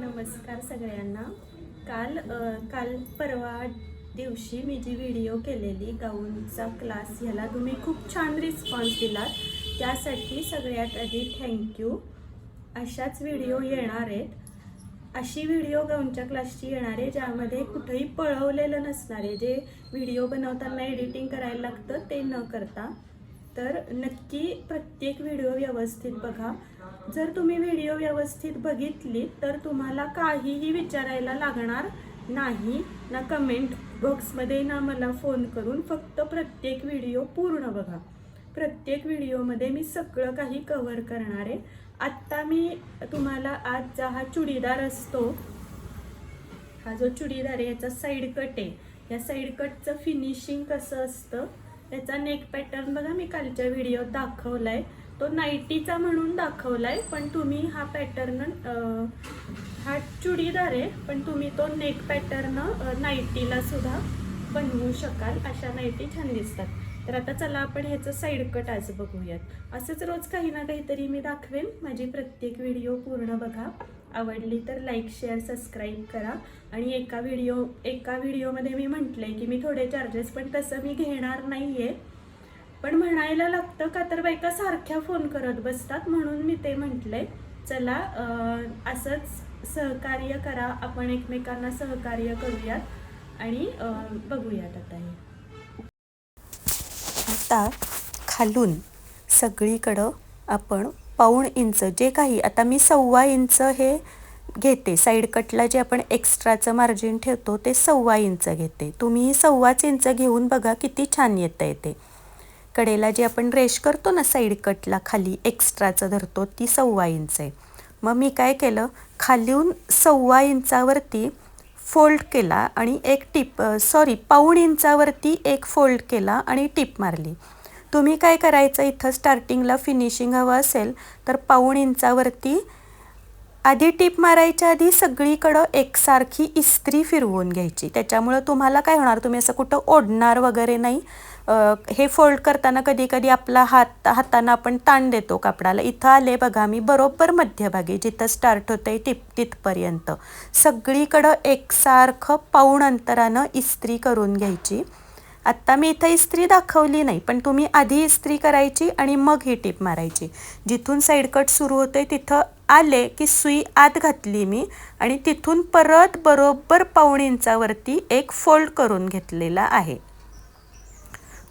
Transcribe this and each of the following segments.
नमस्कार सगळ्यांना. काल काल परवा दिवशी मी जी व्हिडिओ केलेली गाऊनचा क्लास ह्याला तुम्ही खूप छान रिस्पॉन्स दिलात. त्यासाठी सगळ्यात आधी थँक्यू अशाच व्हिडिओ येणार आहेत. अशी व्हिडिओ गाऊनच्या क्लासची येणार आहे ज्यामध्ये कुठंही पळवलेलं नसणार आहे. जे व्हिडिओ बनवताना एडिटिंग करायला लागतं ते न करता. तर नक्की प्रत्येक व्हिडिओ व्यवस्थित बघा. जर तुम्ही व्हिडिओ व्यवस्थित बघितली तर तुम्हाला काहीही विचारायला लागणार नाही. ना कमेंट बॉक्समध्ये ना मला फोन करून फक्त प्रत्येक व्हिडिओ पूर्ण बघा. प्रत्येक व्हिडिओमध्ये मी सगळं काही कव्हर करणार आहे. आत्ता मी तुम्हाला आज हा चुडीदार असतो हा जो चुडीदार आहे याचा साईड कट आहे. या साईड कटचं फिनिशिंग कसं असतं त्याचा नेक पॅटर्न बघा मी कालच्या व्हिडिओत दाखवलाय. तो नाईटीचा म्हणून दाखवलाय पण तुम्ही हा पॅटर्न हा चुडीदार आहे पण तुम्ही तो नेक पॅटर्न नाईटीला सुद्धा बनवू शकाल अशा नाईटी छान दिसतात. तर आता चला आपण ह्याचं साईड कट आज बघूयात. असंच रोज काही ना काहीतरी मी दाखवेन माझी प्रत्येक व्हिडिओ पूर्ण बघा. आवडली तर लाईक शेअर सबस्क्राईब करा. आणि एका व्हिडिओ एका व्हिडिओमध्ये मी म्हटलंय की मी थोडे चार्जेस पण तसं मी घेणार नाही आहे पण म्हणायला लागतं का तर बायका सारख्या फोन करत बसतात म्हणून मी ते म्हटलंय. चला असंच सहकार्य करा. आपण एकमेकांना सहकार्य करूयात. आणि बघूयात आता हे. आता खालून सगळीकडं आपण पाऊण इंच जे काही आता मी सव्वा इंच हे घेते. साईड कटला जे आपण एक्स्ट्राचं मार्जिन ठेवतो ते सव्वा इंच घेते. तुम्ही सव्वाच इंच घेऊन बघा किती छान येतं आहे ते. कडेला जे आपण रेश करतो ना साईड कटला खाली एक्स्ट्राचं धरतो ती सव्वा इंच आहे. मग मी काय केलं खालीहून सव्वा इंचावरती फोल्ड केला आणि एक टिप सॉरी पाऊण इंचावरती एक फोल्ड केला आणि टिप मारली. तुम्ही काय करायचं? इथं स्टार्टिंगला फिनिशिंग हवं असेल तर पाऊण इंचावरती आधी टिप मारायच्या आधी सगळीकडं एकसारखी इस्त्री फिरवून घ्यायची. त्याच्यामुळं तुम्हाला काय होणार? तुम्ही असं कुठं ओढणार वगैरे नाही. हे फोल्ड करताना कधी कधी आपला हात हातानं आपण ताण देतो कापडाला. इथं आले बघा मी बरोबर मध्यभागी जिथं स्टार्ट होतं आहे टिप तिथपर्यंत. सगळीकडं एकसारखं पाऊण अंतरानं इस्त्री करून घ्यायची. आत्ता मी इथं इस्त्री दाखवली नाही पण तुम्ही आधी इस्त्री करायची आणि मग ही टीप मारायची. जिथून साईड कट सुरू होते तिथं आले की सुई आत घातली मी आणि तिथून परत बरोबर पाऊण इंचावरती एक फोल्ड करून घेतलेला आहे.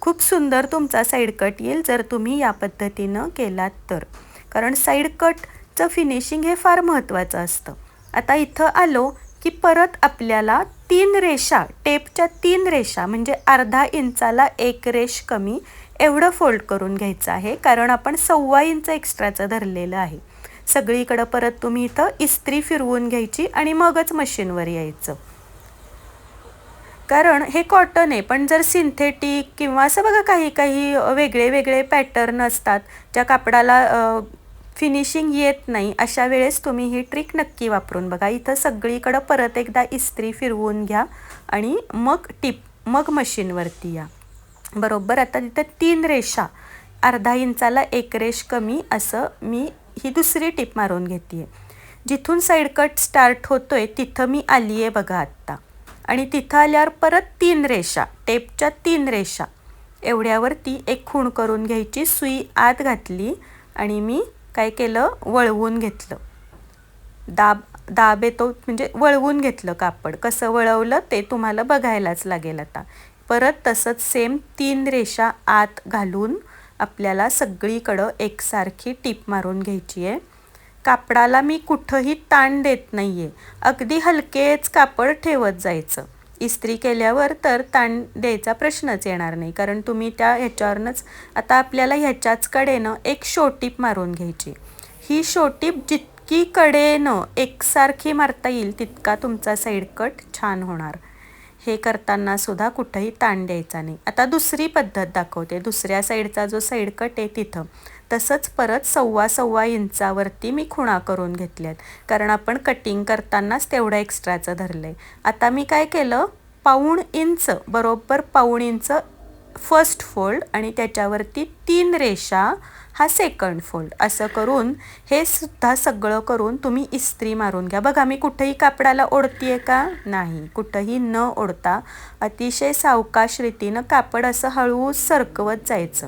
खूप सुंदर तुमचा साईड कट येईल जर तुम्ही या पद्धतीनं केलात तर. कारण साईड कटचं फिनिशिंग हे फार महत्त्वाचं असतं. आता इथं आलो की परत आपल्याला तीन रेषा टेपच्या तीन रेषा म्हणजे अर्धा इंचाला एक रेष कमी एवढं फोल्ड करून घ्यायचं आहे. कारण आपण सव्वा इंच एक्स्ट्राचं धरलेलं आहे. सगळीकडं परत तुम्ही इथं इस्त्री फिरवून घ्यायची आणि मगच मशीनवर यायचं. कारण हे कॉटन आहे पण जर सिंथेटिक किंवा असं बघा काही काही वेगळे वेगळे पॅटर्न असतात ज्या कापडाला फिनिशिंग येत नाही अशा वेळेस तुम्ही ही ट्रिक नक्की वापरून बघा. इथं सगळीकडं परत एकदा इस्त्री फिरवून घ्या आणि मग टिप मग मशीनवरती या. बरोबर? आता तिथं तीन रेषा. अर्धा इंचाला एक रेष कमी असं मी ही दुसरी टिप मारून घेते जिथून साईड कट स्टार्ट होतोय तिथं मी आली आहे बघा आत्ता. आणि तिथं आल्यावर परत तीन रेषा टेपच्या तीन रेषा. एवढ्यावरती एक खूण करून घ्यायची सुई आत घातली आणि मी काय केलं? वळवून घेतलं. दाब दाब येतो म्हणजे वळवून घेतलं कापड. कसं वळवलं ते तुम्हाला बघायलाच लागेल आता. परत तसंच सेम तीन रेषा आत घालून आपल्याला सगळीकडं एकसारखी टीप मारून घ्यायची आहे. कापडाला मी कुठंही ताण देत नाही आहे अगदी हलकेच कापड ठेवत जायचं. इस्त्री केल्यावर तर ताण द्यायचा प्रश्नच येणार नाही. कारण तुम्ही त्या ह्याच्यावरनंच आता आपल्याला ह्याच्याच कडेनं एक शोटीप मारून घ्यायची. ही शोटीप जितकी कडेनं एकसारखी मारता येईल तितका तुमचा साईड कट छान होणार. हे करताना सुद्धा कुठंही ताण द्यायचा नाही. आता दुसरी पद्धत दाखवते. दुसऱ्या साईडचा जो साईड कट आहे तिथं तसंच परत सव्वा सव्वा इंचावरती मी खुणा करून घेतल्यात. कारण आपण कटिंग करतानाच तेवढं एक्स्ट्राचं धरलं आहे आता मी काय केलं? पाऊण इंच बरोबर पाऊण इंच फर्स्ट फोल्ड आणि त्याच्यावरती तीन रेषा हा सेकंड फोल्ड असं करून हे सुद्धा सगळं करून तुम्ही इस्त्री मारून घ्या. बघा मी कुठंही कापडाला ओढतीये का? नाही. कुठंही न ओढता अतिशय सावकाश रीतीनं कापड असं हळू सरकवत जायचं.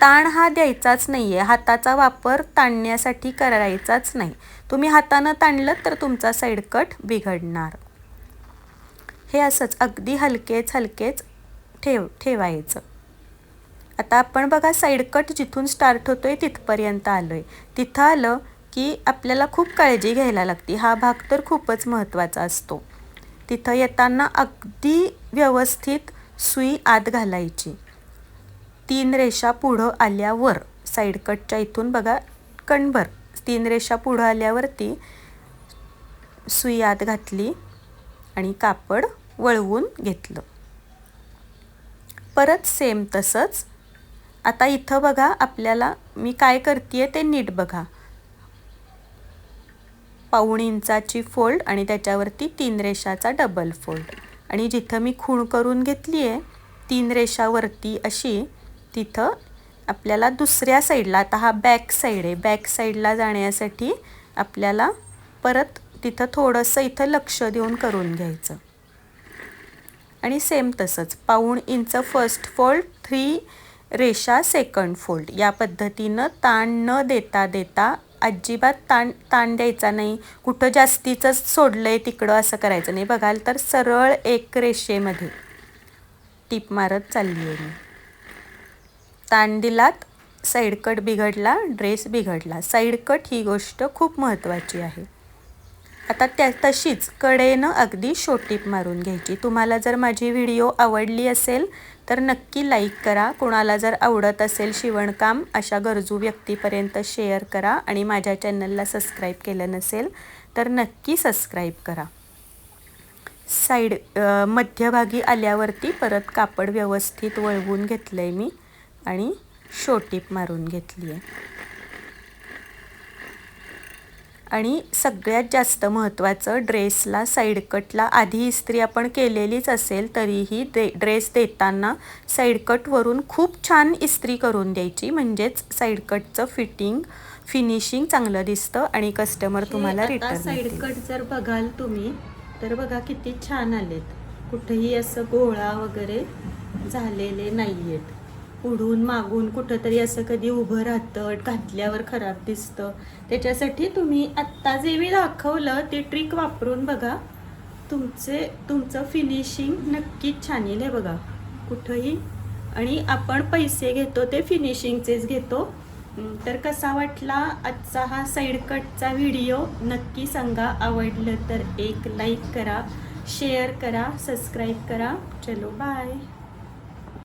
ताण हा द्यायचाच नाही आहे हाताचा वापर ताणण्यासाठी करायचाच नाही. तुम्ही हातानं ताणलं तर तुमचा साईड कट बिघडणार. हे असंच. अगदी हलकेच हलकेच ठेव ठेवायचं. आता आपण बघा साईड कट जिथून स्टार्ट होतोय तिथपर्यंत आलो आहे तिथं आलं की आपल्याला खूप काळजी घ्यायला लागते. हा भाग तर खूपच महत्त्वाचा असतो. तिथं येताना अगदी व्यवस्थित सुई आत घालायची. तीन रेषा पुढं आल्यावर साईड कटच्या इथून बघा कणभर. तीन रेषा पुढं आल्यावरती सुई आत घातली आणि कापड वळवून घेतलं. परत सेम तसंच. आता इथं बघा आपल्याला मी काय करते ते नीट बघा. पाऊण इंचाची फोल्ड आणि त्याच्यावरती तीन रेषाचा डबल फोल्ड आणि जिथं मी खूण करून घेतली आहे तीन रेषावरती अशी तिथं आपल्याला दुसऱ्या साईडला आता हा बॅक साईड आहे. बॅक साईडला जाण्यासाठी आपल्याला परत तिथं थोडंसं इथं लक्ष देऊन करून घ्यायचं. आणि सेम तसंच पाऊण इंच फर्स्ट फोल्ड थ्री रेषा सेकंड फोल्ड या पद्धतीनं ताण न देता देता अजिबात ताण ताण द्यायचा नाही. कुठं जास्तीचंच सोडलं आहे तिकडं असं करायचं नाही. बघाल तर सरळ एक रेषेमध्ये. टीप मारत चालली आहे मी. ताण दिलात साईड कट बिघडला ड्रेस बिघडला. साईड कट ही गोष्ट खूप महत्त्वाची आहे. आता त्या तशीच कडेनं अगदी शोटीप मारून घ्यायची. तुम्हाला जर माझी व्हिडिओ आवडली असेल तर नक्की लाईक करा. कोणाला जर आवडत असेल शिवणकाम अशा गरजू व्यक्तीपर्यंत शेअर करा आणि माझ्या चॅनलला सबस्क्राईब केलं नसेल तर नक्की सबस्क्राईब करा. साईड मध्यभागी आल्यावरती परत कापड व्यवस्थित वळवून घेतलं आहे मी आणि शोटीप मारून घेतली आहे आणि सगळ्यात जास्त महत्त्वाचं ड्रेसला साईड कटला आधी इस्त्री आपण केलेलीच असेल तरीही दे ड्रेस देताना साईड कटवरून खूप छान इस्त्री करून द्यायची. म्हणजेच साईड कटचं फिटिंग फिनिशिंग चांगलं दिसतं आणि कस्टमर तुम्हाला रिटर्न साईड कट जर बघाल तुम्ही तर बघा किती छान आलेत. कुठेही असं गोळा वगैरे झालेले नाही आहेत पुढून मागून कुठंतरी असं कधी उभं राहतं घातल्यावर खराब दिसतं. त्याच्यासाठी तुम्ही आत्ता जे मी दाखवलं ते ट्रिक वापरून बघा. तुमचे तुमचं फिनिशिंग नक्कीच छान येईल आहे बघा. कुठंही. आणि आपण पैसे घेतो ते फिनिशिंगचेच घेतो. तर कसा वाटला आजचा हा साईड कटचा व्हिडिओ नक्की सांगा. आवडलं तर एक लाईक करा शेअर करा सबस्क्राईब करा. चलो बाय